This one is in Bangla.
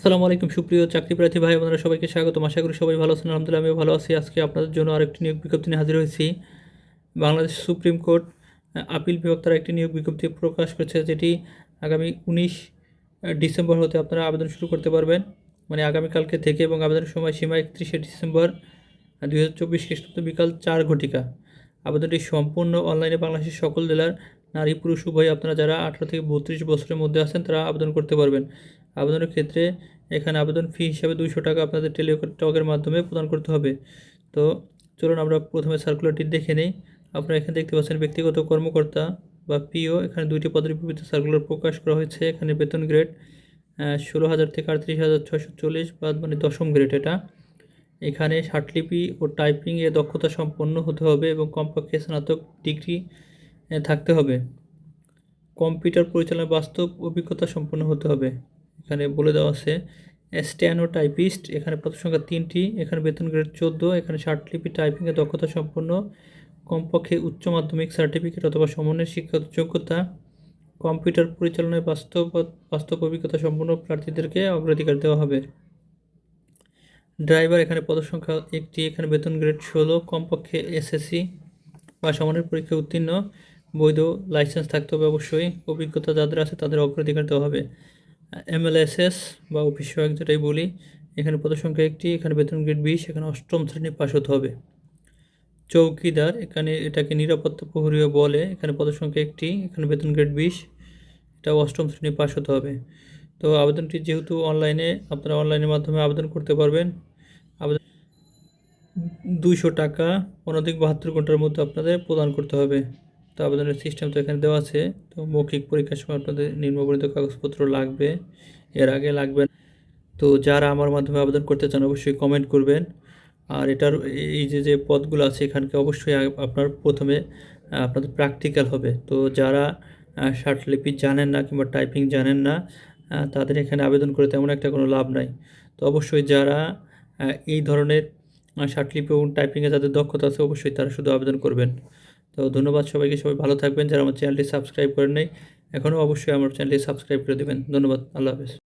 আসসালামু আলাইকুম, সুপ্রিয় চাকরি প্রার্থী ভাই বোনেরা, সবাইকে স্বাগত। আশা করি সবাই ভালো আছেন। আলহামদুলিল্লাহ, আমিও ভালো আছি। আজকে আপনাদের জন্য আরেকটি নিয়োগ বিজ্ঞপ্তি নিয়ে হাজির হয়েছি। বাংলাদেশ সুপ্রিম কোর্ট আপিল বিভাগ তারা একটি নিয়োগ বিজ্ঞপ্তি প্রকাশ করেছে, যেটি আগামী উনিশ ডিসেম্বর হতে আপনারা আবেদন শুরু করতে পারবেন। মানে আগামীকালকে থেকে এবং আবেদনের সময় সীমা একত্রিশে ডিসেম্বর দুই হাজার চব্বিশ খ্রিস্টাব্দ বিকাল চার ঘটিকা। আবেদনটি সম্পূর্ণ অনলাইনে বাংলাদেশের সকল জেলার নারী, পুরুষ, উভয় আপনারা যারা আঠারো থেকে বত্রিশ বছরের মধ্যে আছেন, তারা আবেদন করতে পারবেন। আবেদনের ক্ষেত্রে এখানে আবেদন ফি হিসাবে দুইশো টাকা আপনাদের টেলিটকের মাধ্যমে প্রদান করতে হবে। তো চলুন আমরা প্রথমে সার্কুলারটি দেখে নিই। আপনারা এখানে দেখতে পাচ্ছেন ব্যক্তিগত কর্মকর্তা বা পিও এখানে দুইটি পদের বিপরীতে সার্কুলার প্রকাশ করা হয়েছে। এখানে বেতন গ্রেড ষোলো হাজার থেকে আটত্রিশ হাজার ছয়শো চল্লিশ, বা মানে দশম গ্রেড এটা। এখানে ষাটলিপি ও টাইপিং এ দক্ষতা সম্পন্ন হতে হবে এবং কমপক্ষে স্নাতক ডিগ্রি থাকতে হবে। কম্পিউটার পরিচালনায় বাস্তব অভিজ্ঞতা সম্পন্ন হতে হবে। এখানে বলে দেওয়া আছে স্ট্যানো টাইপিস্ট এখানে পদ সংখ্যা তিনটি, এখানে বেতন গ্রেড চোদ্দ, এখানে ষাটলিপি টাইপিংয়ে দক্ষতা সম্পন্ন, কমপক্ষে উচ্চ মাধ্যমিক সার্টিফিকেট অথবা সমন্বয় শিক্ষাগত যোগ্যতা, কম্পিউটার পরিচালনায় বাস্তব বাস্তব অভিজ্ঞতা সম্পন্ন প্রার্থীদেরকে অগ্রাধিকার দেওয়া হবে। ড্রাইভার, এখানে পদসংখ্যা একটি, এখানে বেতন গ্রেড ষোলো, কমপক্ষে এসএসসি বা সমানের পরীক্ষায় উত্তীর্ণ, বৈধ লাইসেন্স থাকতে হবে অবশ্যই, অভিজ্ঞতা যাদের আছে তাদের অগ্রাধিকার দেওয়া হবে। এমএলএসএস বা অফিস সহায়ক যেটাই বলি, এখানে পদসংখ্যা একটি, এখানে বেতন গ্রেড বিশ, এখানে অষ্টম শ্রেণি পাশ হতে হবে। চৌকিদার, এখানে এটাকে নিরাপত্তা প্রহরীয় বলে, এখানে পদসংখ্যা একটি, এখানে বেতন গ্রেড বিশ, এটা অষ্টম শ্রেণি পাশ হতে হবে। তো আবেদনটি যেহেতু অনলাইনে, আপনারা অনলাইনের মাধ্যমে আবেদন করতে পারবেন। আবেদন দুইশো টাকা অনধিক বাহাত্তর ঘণ্টার মধ্যে আপনাদের প্রদান করতে হবে। তো আবেদনের সিস্টেম তো এখানে দেওয়া আছে। তো মৌখিক পরীক্ষার সময় আপনাদের নিম্নবর্ণিত কাগজপত্র লাগবে। এর আগে লাগবে তো যারা আমার মাধ্যমে আবেদন করতে চান, অবশ্যই কমেন্ট করবেন। আর এটার এই যে যে পদগুলো আছে, এখানকে অবশ্যই আপনার প্রথমে আপনাদের প্র্যাকটিক্যাল হবে। তো যারা শার্টলিপি জানেন না কিংবা টাইপিং জানেন না তাদের এখানে আবেদন করে তেমন একটা কোনো লাভ নাই। তো অবশ্যই যারা এই ধরনের শার্টলিপি এবং টাইপিংয়ে যাদের দক্ষতা আছে, অবশ্যই তারা শুধু আবেদন করবেন। তো ধন্যবাদ সবাইকে, সবাই ভালো থাকবেন। যারা আমার চ্যানেলটি সাবস্ক্রাইব করেন নাই, এখনও অবশ্যই আমার চ্যানেলটি সাবস্ক্রাইব করে দেবেন। ধন্যবাদ, আল্লাহ হাফেজ।